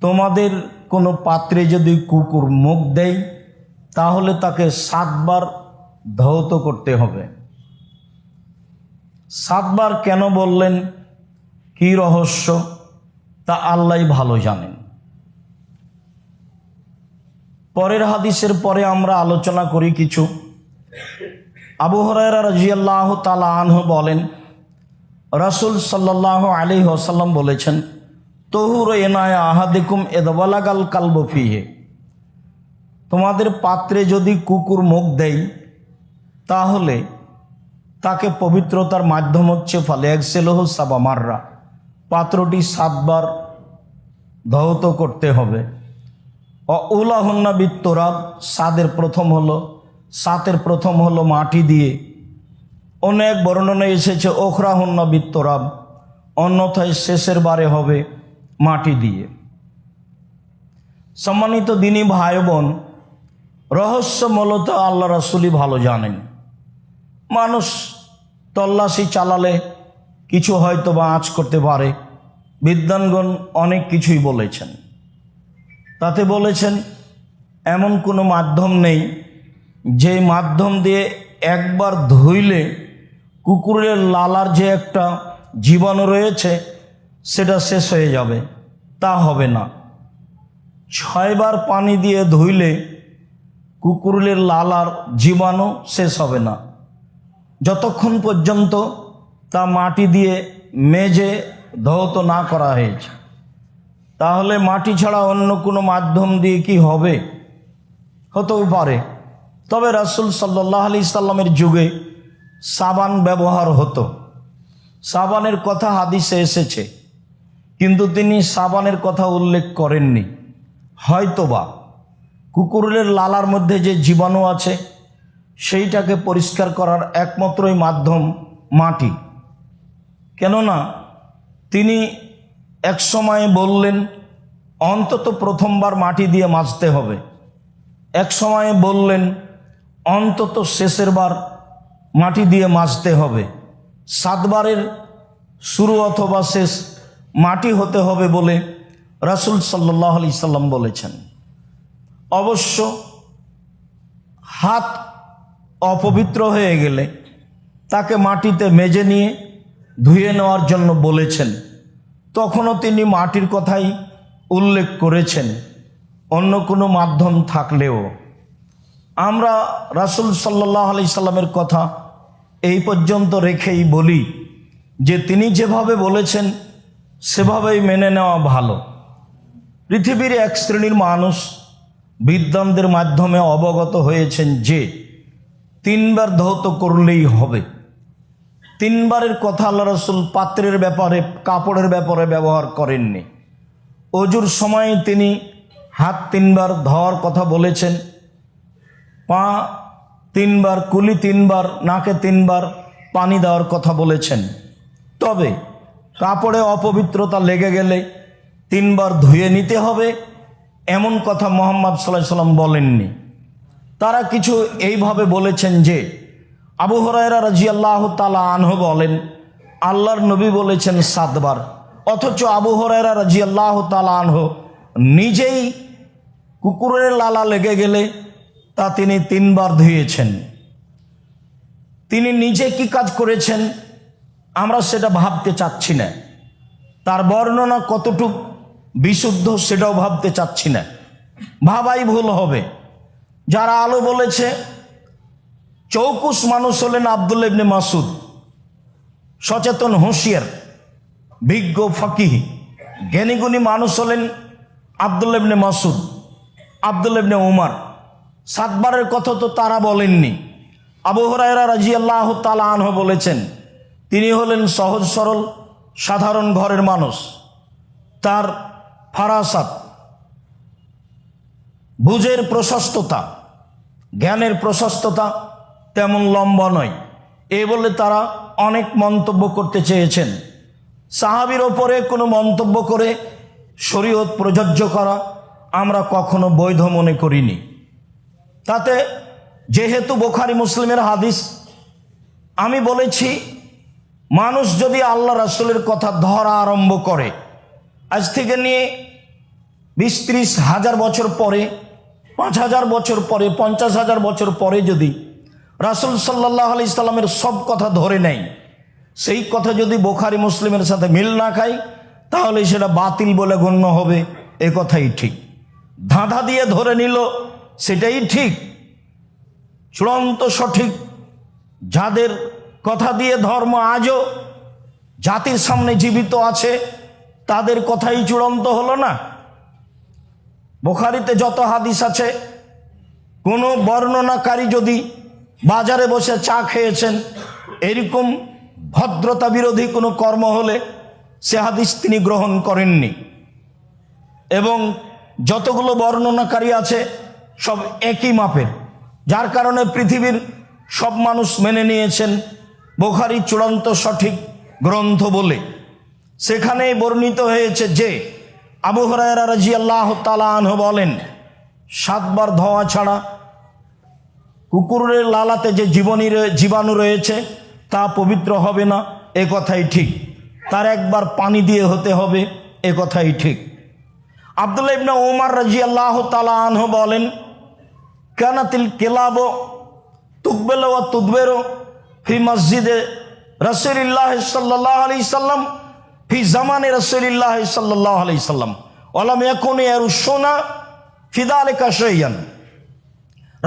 তোমাদের কোনো পাত্রে যদি কুকুর মুখ দেয়, তাহলে তাকে সাতবার ধৌত করতে হবে। সাতবার কেন বললেন? কি রহস্য? তা আল্লাহ ভালো জানেন। পরের হাদিসের পরে আমরা আলোচনা করি কিছু। আবু হরাইরা রাজিয়াল্লাহ তালা আনহ বলেন, রাসুল সাল্লাহ আলী ওসাল্লাম বলেছেন তহুর এনায় আহাদিকুম এদবালাগাল কালবফিহে তোমাদের পাত্রে যদি কুকুর মুখ দেয় তাহলে তাকে পবিত্রতার মাধ্যম হচ্ছে ফলে একসেলহ সাবা মাররা। পাত্রটি সাতবার ধৌত করতে হবে। উলাহন্না বিত্তরাব, সাদের প্রথম হলো, সাতের প্রথম হলো মাটি দিয়ে অনেক বর্ণনা এসেছে ওখরা ওখরাহন্না বিত্তরাব। অন্যথায় শেষের বারে হবে মাটি দিয়ে। সম্মানিত দিনী ভাই বোন, রহস্য মূলত আল্লাহ রাসুলি ভালো জানেন। মানুষ তল্লাশি চালালে কিছু হয়তো বা আঁচ করতে পারে বিদ্যানগণ অনেক কিছুই বলেছেন। তাতে বলেছেন, এমন কোনো মাধ্যম নেই যে মাধ্যম দিয়ে একবার ধুইলে কুকুরের লালার যে একটা জীবাণু রয়েছে, সেটা শেষ হয়ে যাবে। তা হবে না। ছয়বার পানি দিয়ে ধুইলে কুকুরের লালার জীবাণু শেষ হবে না। যতক্ষণ পর্যন্ত তা মাটি দিয়ে মেজে ধৌত না করা হয়েছে। তাহলে মাটি ছাড়া অন্য কোনো মাধ্যম দিয়ে কি হবে? হতেও পারে। তবে রাসুল সাল্লাহ আলি সাল্লামের যুগে সাবান ব্যবহার হতো। সাবানের কথা হাদিসে এসেছে। কিন্তু তিনি সাবানের কথা উল্লেখ করেননি। হয়তোবা কুকুরের লালার মধ্যে যে জীবাণু আছে, সেইটাকে পরিষ্কার করার একমাত্রই মাধ্যম মাটি। কেননা তিনি এক সময়ে বললেন, অন্তত প্রথমবার মাটি দিয়ে মাজতে হবে। এক সময়ে বললেন, অন্তত শেষের বার মাটি দিয়ে মাজতে হবে। সাতবারের শুরু অথবা শেষ মাটি হতে হবে বলে রাসুল সাল্লাহ আলি সাল্লাম বলেছেন। অবশ্য হাত অপবিত্র হয়ে গেলে তাকে মাটিতে মেজে নিয়ে ধুয়ে নেওয়ার জন্য বলেছেন। তখনও তিনি মাটির কথাই উল্লেখ করেছেন, অন্য কোনো মাধ্যম থাকলেও। আমরা রাসুল সাল্লাহ আলি সাল্লামের কথা এই পর্যন্ত রেখেই বলি যে তিনি যেভাবে বলেছেন সেভাবেই মেনে নেওয়া ভালো। পৃথিবীর এক শ্রেণির মানুষ বিদ্বানদের মাধ্যমে অবগত হয়েছেন যে, তিনবার ধৌত করলেই হবে। তিনবারের কথা আল্লাহ রসুল পাত্রের ব্যাপারে, কাপড়ের ব্যাপারে ব্যবহার করেননি। অজুর সময়ে তিনি হাত তিনবার ধোয়ার কথা বলেছেন। পা তিনবার, কুলি তিনবার, নাকে তিনবার পানি দেওয়ার কথা বলেছেন। তবে কাপড়ে অপবিত্রতা লেগে গেলে তিনবার ধুয়ে নিতে হবে। এমন কথা মোহাম্মদ সাল্লাহ সাল্লাম বলেননি। তারা কিছু এইভাবে বলেছেন যে, আবু হরাইরা রাজি আল্লাহ তালা আনহ বলেন, আল্লাহর নবী বলেছেন সাতবার। অথচ আবু হরাইরা রাজি আল্লাহ তালা আনহ নিজেই কুকুরের লালা লেগে গেলে তা তিনি তিনবার ধুয়েছেন। তিনি নিজে কি কাজ করেছেন? আমরা সেটা ভাবতে চাচ্ছি না। তার বর্ণনা কতটুক বিশুদ্ধ সেটাও ভাবতে চাচ্ছি না। ভাবাই ভুল হবে। যারা আলো বলেছে, চৌকুশ মানুষ হলেন আবদুল ইবনে মাসুদ, সচেতন, হুঁশিয়ার, বিজ্ঞ, ফকিহ, জ্ঞানীগুণী মানুষ হলেন আবদুল ইবনে মাসুদ আবদুল ইবনে উমার। সাতবারের কথা তো তারা বলেননি। আবু হরাইরা রাজি আল্লাহ তালা আনহ বলেছেন তিনি হলেন সহজ সরল, সাধারণ ঘরের মানুষ। তার ফারাসাত বুঝের প্রশস্ততা, জ্ঞানের প্রশস্ততা তেমন লম্বা নয়। এ বলে তারা অনেক মন্তব্য করতে চেয়েছেন। সাহাবির ওপরে কোনো মন্তব্য করে শরীয়ত প্রযোজ্য করা আমরা কখনো বৈধ মনে করিনি। তাতে যেহেতু বোখারি মুসলিমের হাদিস, আমি বলেছি মানুষ যদি আল্লাহ রাসুলের কথা ধরা আরম্ভ করে, আজ থেকে নিয়ে বিশ ত্রিশ হাজার বছর পরে, পাঁচ হাজার বছর পরে, পঞ্চাশ হাজার বছর পরে যদি রাসুল সাল্লাহ আলি ইসলামের সব কথা ধরে নেয়, সেই কথা যদি বোখারি মুসলিমের সাথে মিল না খায়, তাহলে সেটা বাতিল বলে গণ্য হবে, এ কথাই ঠিক। ধাঁধা দিয়ে ধরে নিল, সেটাই ঠিক। চূড়ান্ত সঠিক। যাদের কথা দিয়ে ধর্ম আজও জাতির সামনে জীবিত আছে, তাদের কথাই চূড়ান্ত হলো না। বোখারিতে যত হাদিস আছে, কোনো বর্ণনাকারী যদি বাজারে বসে চা খেয়েছেন, এরকম ভদ্রতা বিরোধী কোনো কর্ম হলে সে হাদিস তিনি গ্রহণ করেননি। এবং যতগুলো বর্ণনাকারী আছে, সব একই মাপের, যার কারণে পৃথিবীর সব মানুষ মেনে নিয়েছেন বোখারি চূড়ান্ত সঠিক গ্রন্থ বলে। সেখানে বর্ণিত হয়েছে যে, আবু হরায়রা রাজি আল্লাহ তালাহ বলেন, সাতবার ধোয়া ছাড়া কুকুরের লালাতে যে জীবনী জীবাণু রয়েছে, তা পবিত্র হবে না, এ কথাই ঠিক। তার একবার পানি দিয়ে হতে হবে, এ কথাই ঠিক। আবদুল্লাহ ইবনা ওমর রাজি আল্লাহ তালাহ বলেন, কেনাতিল কেলাব তুকবেল ও তুদবেরো ফি মসজিদে রসুলিল্লাহ সাল্লাহ আলি সাল্লাম, ফি জামানে রসুলিল্লাহ সাল্লাহ আলি সাল্লাম। ওলাম এখন এর সোনা ফিদা আলে কাশাইয়ান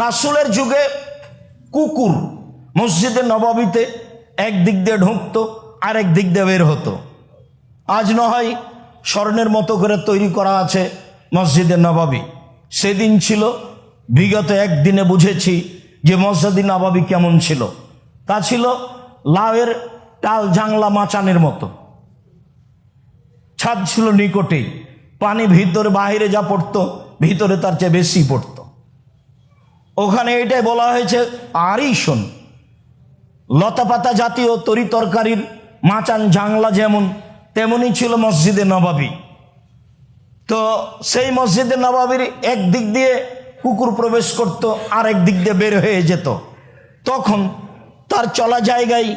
রাসুলের যুগে কুকুর মসজিদে নবাবিতে এক দিক দিয়ে ঢুকতো আর এক দিক দিয়ে বের হতো। আজ নয় স্বর্ণের মতো করে তৈরি করা আছে মসজিদে নবাবি। সেদিন ছিল, বিগত একদিনে বুঝেছি যে মসজিদ নবাবি কেমন ছিল। তা ছিল লাউয়ের টাল জাংলা মাচানের মতো। ছাদ ছিল নিকটেই। পানি ভিতরে বাহিরে যা পড়তো, ভিতরে তার চেয়ে বেশি পড়তো। ওখানে এটাই বলা হয়েছে আরই শোন লতাপাতা জাতীয় তরি তরকারির মাচান জাংলা যেমন তেমনই ছিল মসজিদে নবাবী। তো সেই মসজিদে নবাবির এক দিক দিয়ে কুকুর প্রবেশ করত আর এক দিক দিয়ে বের হয়ে যেত। তখন তার চলা জায়গায়,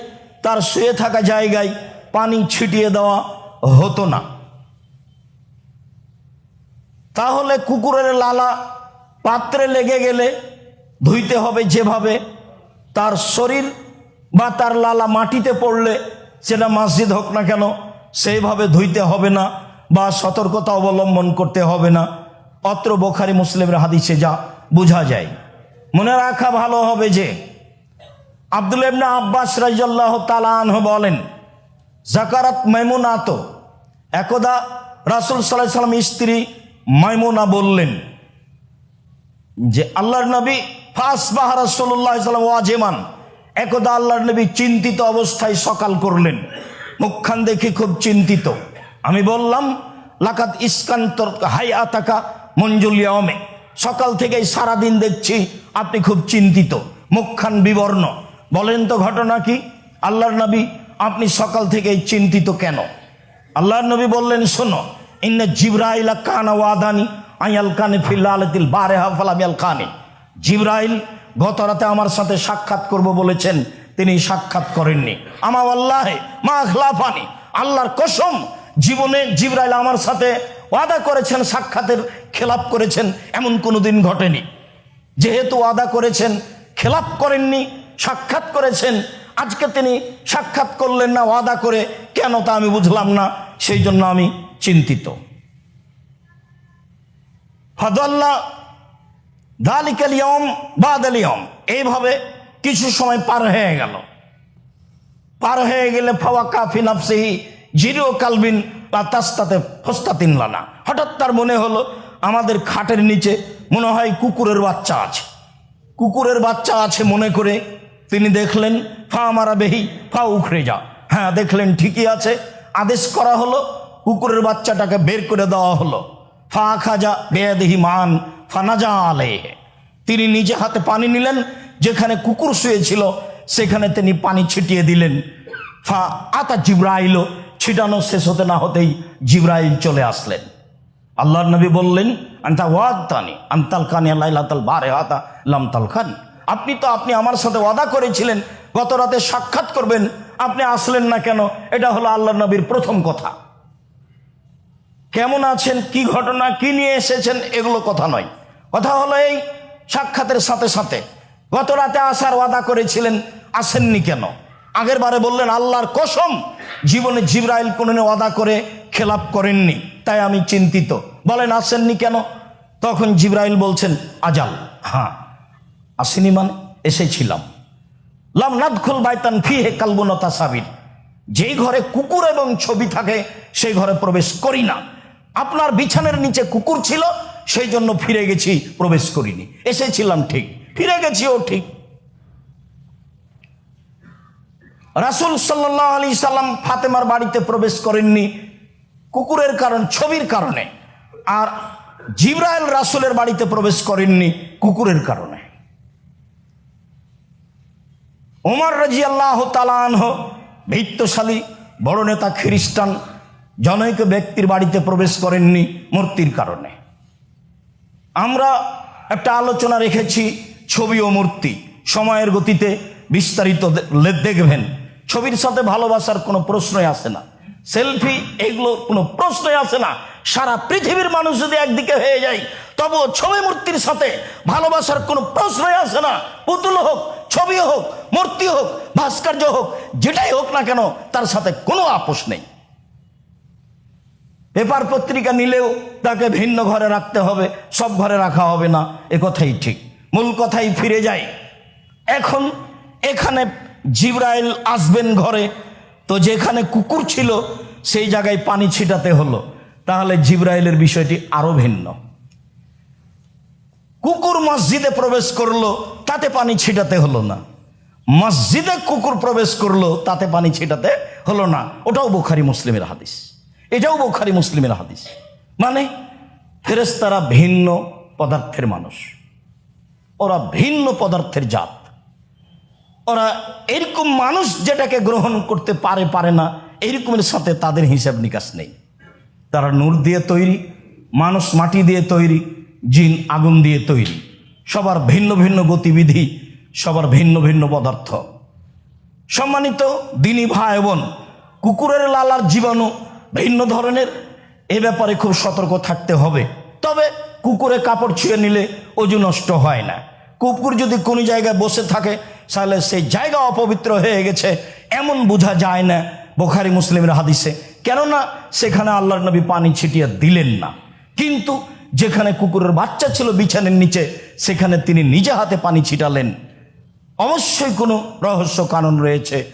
তার শুয়ে থাকা জায়গায় পানি ছিটিয়ে দেওয়া হতো না। তাহলে কুকুরের লালা পাত্রে লেগে গেলে ধুইতে হবে যেভাবে, তার শরীর বা তার লালা মাটিতে পড়লে সেটা মসজিদ হোক না কেন, সেইভাবে ধুইতে হবে না বা সতর্কতা অবলম্বন করতে হবে না। অত্র বোখারি মুসলিমের হাদিসে যা বোঝা যায়। মনে রাখা ভালো হবে যে আব্দুল ইবনা আব্বাস রাজিয়াল্লাহ তালাহ বলেন, জাকারাত মেমুনাত একদা রাসুল সাল্লাহ সাল্লাম স্ত্রী মাইমুনা বললেন যে, আল্লাহর নবী ফাস বাহা রাসুল্লাহ সাল্লাম ওয়াজেমান। একদা আল্লাহর নবী চিন্তিত অবস্থায় সকাল করলেন। মুখখান দেখে খুব চিন্তিত। আমি বললাম লাকাত ইস্কান্তর হাই আতাকা মঞ্জুলিয়ামে সকাল থেকেই সারাদিন দেখছি আপনি খুব চিন্তিত। মুখখান বিবর্ণ। বলেন তো ঘটনা কি? আল্লাহর নবী আপনি সকাল থেকেই চিন্তিত কেন? আল্লাহর নবী বললেন, শোনো, ইন্না জিব্রাইলা কানা ওয়াদানি আইয়াল কানে ফিল্লাতিল বারে হাফালামিয়াল কানে। জিব্রাইল গত রাতে আমার সাথে সাক্ষাৎ করব বলেছেন, তিনি সাক্ষাৎ করেননি। আমা আল্লাহে মা খিলাফানি আল্লাহর কসম, জীবনে জিব্রাইল আমার সাথে ওয়াদা করেছেন, সাক্ষাতের খেলাপ করেছেন, এমন কোনো দিন ঘটেনি। যেহেতু ওয়াদা করেছেন, খেলাপ করেননি সাক্ষাৎ করেছেন। আজকে তিনি সাক্ষাৎ করলেন না, ওয়াদা করে, কেন তা আমি বুঝলাম না, সেই জন্য আমি চিন্তিত। ফাদাল্লাহ দালিকাল ইয়ম বাদাল এইভাবে কিছু সময় পার হয়ে গেল। পার হয়ে গেলে ফাওয়া কাফি নাফসিহি জিরো কালবিন তাস্তাতে ফস্তাতিন লানা হঠাৎ তার মনে হলো, আমাদের খাটের নিচে মনে হয় কুকুরের বাচ্চা আছে। কুকুরের বাচ্চা আছে মনে করে তিনি দেখলেন, ফা মারা বেহি, ফা উখড়ে যা। হ্যাঁ দেখলেন, ঠিকই আছে। আদেশ করা হলো, কুকুরের বাচ্চাটাকে বের করে দেওয়া হলো। ফা খাজা বেয়াদেহি মান ফানাজা আলে তিনি নিজে হাতে পানি নিলেন, যেখানে কুকুর শুয়েছিল, সেখানে তিনি পানি ছিটিয়ে দিলেন। ফা আতা জিব্রাইল ছিটানো শেষ হতে না হতেই জিব্রাইল চলে আসলেন। আল্লাহর নবী বললেন, আন্তা ওয়াদ তানি আন্তাল খানি আল্লাহ তাল বারে হাতা লামতাল খান আপনি তো আপনি আমার সাথে ওয়াদা করেছিলেন, গত রাতে সাক্ষাৎ করবেন, আপনি আসলেন না কেন? এটা হলো আল্লাহ নবীর প্রথম কথা। কেমন আছেন? কি ঘটনা? কি নিয়ে এসেছেন? এগুলো কথা নয়। কথা হলো এই সাক্ষাতের সাথে সাথে, গত রাতে আসার ওয়াদা করেছিলেন, আসেননি কেন? আগের বারে বললেন, আল্লাহর কসম, জীবনে জিব্রাইল কোনদিন ওয়াদা করে খেলাপ করেননি, তাই আমি চিন্তিত। বলেন, আসেননি কেন? তখন জিব্রাইল বলছেন, আজাল। হ্যাঁ। আসেনি মানে এসেছিলাম। লাম নাদখুল বাইতান ফিহে কালবনতা সাবির যেই ঘরে কুকুর এবং ছবি থাকে, সেই ঘরে প্রবেশ করি না। আপনার বিছানের নিচে কুকুর ছিল, সেই জন্য ফিরে গেছি, প্রবেশ করিনি। এসেছিলাম ঠিক, ফিরে গেছিও ঠিক। রাসুল সাল্লাহ আলী সাল্লাম ফাতেমার বাড়িতে প্রবেশ করেননি, কুকুরের কারণ, ছবির কারণে। আর জিব্রাইল রাসুলের বাড়িতে প্রবেশ করেননি, কুকুরের কারণে। ওমর রাজি আল্লাহ তালানহ ভিত্তশালী বড় নেতা খ্রিস্টান, জনৈক ব্যক্তির বাড়িতে প্রবেশ করেননি মূর্তির কারণে। আমরা একটা আলোচনা রেখেছি ছবি ও মূর্তি, সময়ের গতিতে বিস্তারিত দেখবেন। ছবির সাথে ভালোবাসার কোনো প্রশ্নই আসে না। সেলফি এগুলো কোনো প্রশ্নই আসে না। সারা পৃথিবীর মানুষ যদি একদিকে হয়ে যায়, তবুও ছবি মূর্তির সাথে ভালোবাসার কোনো প্রশ্নই আসে না। পুতুল হোক ছবি হোক মূর্তি হোক, ভাস্কর্য হোক, যেটাই হোক না কেন, তার সাথে কোনো আপোষ নেই। পেপার পত্রিকা নিলেও তাকে ভিন্ন ঘরে রাখতে হবে, সব ঘরে রাখা হবে না, এ কথাই ঠিক। মূল কথাই ফিরে যায়, এখন এখানে জিব্রাইল আসবেন ঘরে তো যেখানে কুকুর ছিল, সেই জায়গায় পানি ছিটাতে হলো। তাহলে জিব্রাইলের বিষয়টি আরও ভিন্ন। কুকুর মসজিদে প্রবেশ করল, তাতে পানি ছিটাতে হলো না। মসজিদে কুকুর প্রবেশ করল, তাতে পানি ছিটাতে হলো না। ওটাও বোখারি মুসলিমের হাদিস। এটাও বোখারি মুসলিমের হাদিস। মানে ফেরেস্তারা ভিন্ন পদার্থের মানুষ। ওরা ভিন্ন পদার্থের জাত। ওরা এরকম মানুষ যেটাকে গ্রহণ করতে পারে পারে না, এরকমের সাথে তাদের হিসাব নিকাশ নেই। তারা নূর দিয়ে তৈরি, মানুষ মাটি দিয়ে তৈরি, জিন আগুন দিয়ে তৈরি। সবার ভিন্ন ভিন্ন গতিবিধি, সবার ভিন্ন ভিন্ন পদার্থ। সম্মানিত দিনী ভাই বোন, কুকুরের লালার জীবাণু ভিন্ন ধরনের, এ ব্যাপারে খুব সতর্ক থাকতে হবে। তবে কুকুরে কাপড় ছুঁয়ে নিলে অজু নষ্ট হয় না। কুকুর যদি কোনো জায়গায় বসে থাকে তাহলে সেই জায়গা অপবিত্র হয়ে গেছে, এমন বোঝা যায় না বোখারি মুসলিমের হাদিসে। কেননা সেখানে আল্লাহর নবী পানি ছিটিয়ে দিলেন না। কিন্তু যেখানে কুকুরের বাচ্চা ছিল বিছানের নিচে, সেখানে তিনি নিজে হাতে পানি ছিটালেন। অবশ্যই কোনো রহস্য কারণ রয়েছে।